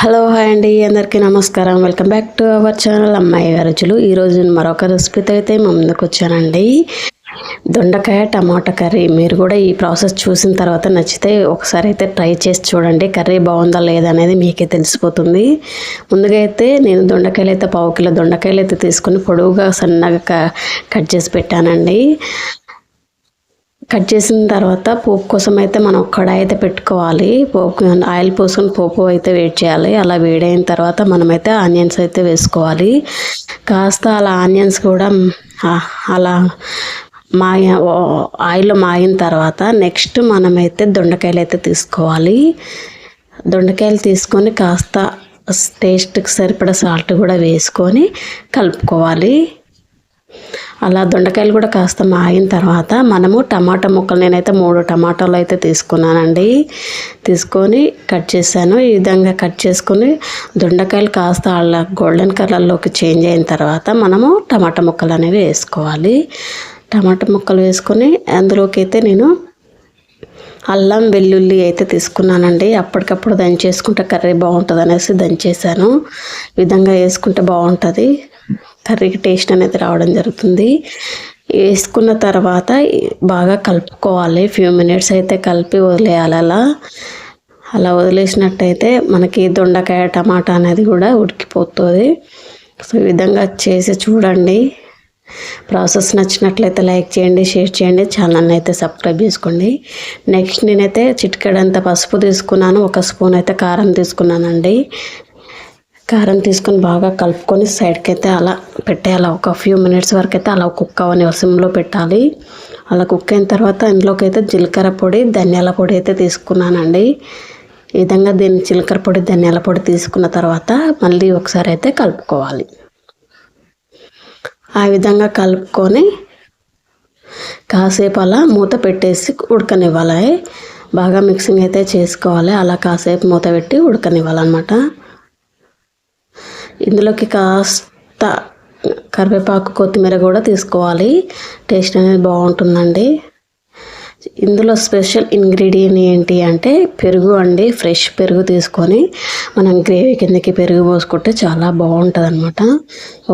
Hello hi అండి. అందరికీ నమస్కారం. Welcome back to our channel అమ్మాయి అరుచులు. ఈరోజు నేను మరొక రెసిపీతో అయితే మా ముందుకు వచ్చానండి. దొండకాయ టమాటా కర్రీ. మీరు కూడా ఈ ప్రాసెస్ చూసిన తర్వాత నచ్చితే ఒకసారి అయితే ట్రై చేసి చూడండి. కర్రీ బాగుందా లేదా అనేది మీకే తెలిసిపోతుంది. ముందుగా అయితే నేను దొండకాయలు అయితే పావు కిలో దొండకాయలు అయితే తీసుకుని పొడవుగా సన్నగా కట్ చేసి పెట్టానండి. కట్ చేసిన తర్వాత పోపు కోసం అయితే మనం కడాయి అయితే పెట్టుకోవాలి. పోపు ఆయిల్ పోసుకొని పోపు అయితే వేడి చేయాలి. అలా వేడైన తర్వాత మనమైతే ఆనియన్స్ అయితే వేసుకోవాలి. కాస్త అలా ఆనియన్స్ కూడా అలా మాయ ఆయిల్ మాగిన తర్వాత నెక్స్ట్ మనమైతే దొండకాయలు అయితే తీసుకోవాలి. దొండకాయలు తీసుకొని కాస్త టేస్ట్కి సరిపడా సాల్ట్ కూడా వేసుకొని కలుపుకోవాలి. అలా దొండకాయలు కూడా కాస్త మాగిన తర్వాత మనము టమాటా ముక్కలు నేనైతే మూడు టమాటాలు అయితే తీసుకున్నానండి. తీసుకొని కట్ చేశాను. ఈ విధంగా కట్ చేసుకొని దొండకాయలు కాస్త అలా గోల్డెన్ కలర్లోకి చేంజ్ అయిన తర్వాత మనము టమాటా ముక్కలు అనేవి వేసుకోవాలి. టమాటా ముక్కలు వేసుకొని అందులోకి అయితే నేను అల్లం వెల్లుల్లి అయితే తీసుకున్నానండి. అప్పటికప్పుడు దంచేసుకుంటే కర్రీ బాగుంటుంది అనేసి దంచేసాను విధంగా వేసుకుంటే బాగుంటుంది. కర్రీకి టేస్ట్ అనేది రావడం జరుగుతుంది. వేసుకున్న తర్వాత బాగా కలుపుకోవాలి. ఫ్యూ మినిట్స్ అయితే కలిపి వదిలేయాలి అలా. అలా వదిలేసినట్టయితే మనకి దొండకాయ టమాటా అనేది కూడా ఉడికిపోతుంది. సో ఈ విధంగా చేసి చూడండి. ప్రాసెస్ నచ్చినట్లయితే లైక్ చేయండి షేర్ చేయండి ఛానల్ని అయితే సబ్స్క్రైబ్ చేసుకోండి. నెక్స్ట్ నేనైతే చిటికెడంత పసుపు తీసుకున్నాను. ఒక స్పూన్ అయితే కారం తీసుకున్నానండి. కారం తీసుకొని బాగా కలుపుకొని సైడ్కి అయితే అలా పెట్టేయాలి. ఒక ఫ్యూ మినిట్స్ వరకు అయితే అలా కుక్ అవని సిమ్లో పెట్టాలి. అలా కుక్ అయిన తర్వాత ఇందులోకి అయితే జీలకర్ర పొడి ధనియాల పొడి అయితే తీసుకున్నానండి. ఈ విధంగా దీన్ని జీలకర్ర పొడి ధనియాల పొడి తీసుకున్న తర్వాత మళ్ళీ ఒకసారి అయితే కలుపుకోవాలి. ఆ విధంగా కలుపుకొని కాసేపు అలా మూత పెట్టేసి ఉడకనివ్వాలి. బాగా మిక్సింగ్ అయితే చేసుకోవాలి. అలా కాసేపు మూత పెట్టి ఉడకనివ్వాలన్నమాట. ఇందులోకి కాస్త కరివేపాకు కొత్తిమీర కూడా తీసుకోవాలి. టేస్ట్ అనేది బాగుంటుందండి. ఇందులో స్పెషల్ ఇంగ్రీడియంట్ ఏంటి అంటే పెరుగు అండి. ఫ్రెష్ పెరుగు తీసుకొని మనం గ్రేవీ కిందకి పెరుగు పోసుకుంటే చాలా బాగుంటుంది అనమాట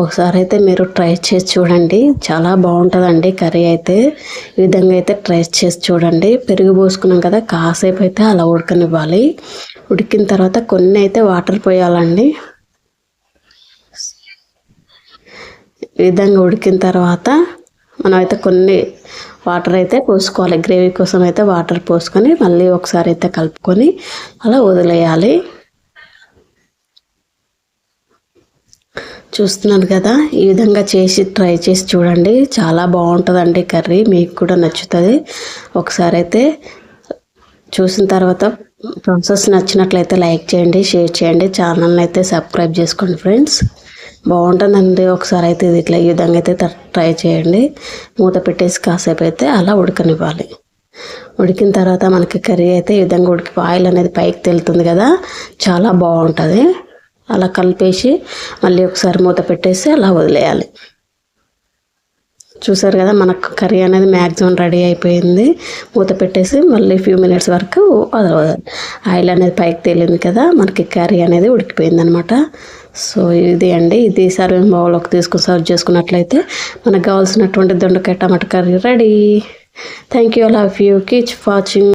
ఒకసారి అయితే మీరు ట్రై చేసి చూడండి. చాలా బాగుంటుందండి కర్రీ అయితే. ఈ విధంగా అయితే ట్రై చేసి చూడండి. పెరుగు పోసుకున్నాం కదా కాసేపు అయితే అలా ఉడకనివ్వాలి. ఉడికిన తర్వాత కొన్ని అయితే వాటర్ పోయాలండి ఈ విధంగా ఉడికిన తర్వాత మనం అయితే కొన్ని వాటర్ అయితే పోసుకోవాలి. గ్రేవీ కోసం అయితే వాటర్ పోసుకొని మళ్ళీ ఒకసారి అయితే కలుపుకొని అలా వదిలేయాలి. చూస్తున్నాను కదా ఈ విధంగా చేసి ట్రై చేసి చూడండి. చాలా బాగుంటుందండి కర్రీ. మీకు కూడా నచ్చుతుంది. ఒకసారి అయితే చూసిన తర్వాత ప్రాసెస్ నచ్చినట్లయితే లైక్ చేయండి షేర్ చేయండి. ఛానల్ని అయితే సబ్స్క్రైబ్ చేసుకోండి ఫ్రెండ్స్. బాగుంటుందండి. ఒకసారి అయితే ఇది ఇట్లా ఈ విధంగా అయితే ట్రై చేయండి. మూత పెట్టేసి కాసేపు అయితే అలా ఉడకనివ్వాలి. ఉడికిన తర్వాత మనకి కర్రీ అయితే ఈ విధంగా ఉడికి ఆయిల్ అనేది పైకి తెలుతుంది కదా చాలా బాగుంటుంది. అలా కలిపేసి మళ్ళీ ఒకసారి మూత పెట్టేసి అలా వదిలేయాలి. చూసారు కదా మనకు కర్రీ అనేది మ్యాక్సిమం రెడీ అయిపోయింది. మూత పెట్టేసి మళ్ళీ ఫ్యూ మినిట్స్ వరకు ఆయిల్ అనేది పైకి తేలింది కదా మనకి కర్రీ అనేది ఉడికిపోయింది అనమాట సో ఇది అండి. ఇది సర్వింగ్ బౌల్లోకి తీసుకుని సర్వ్ చేసుకున్నట్లయితే మనకు కావాల్సినటువంటి దొండకాయ tomato curry ready. Thank you love you keep watching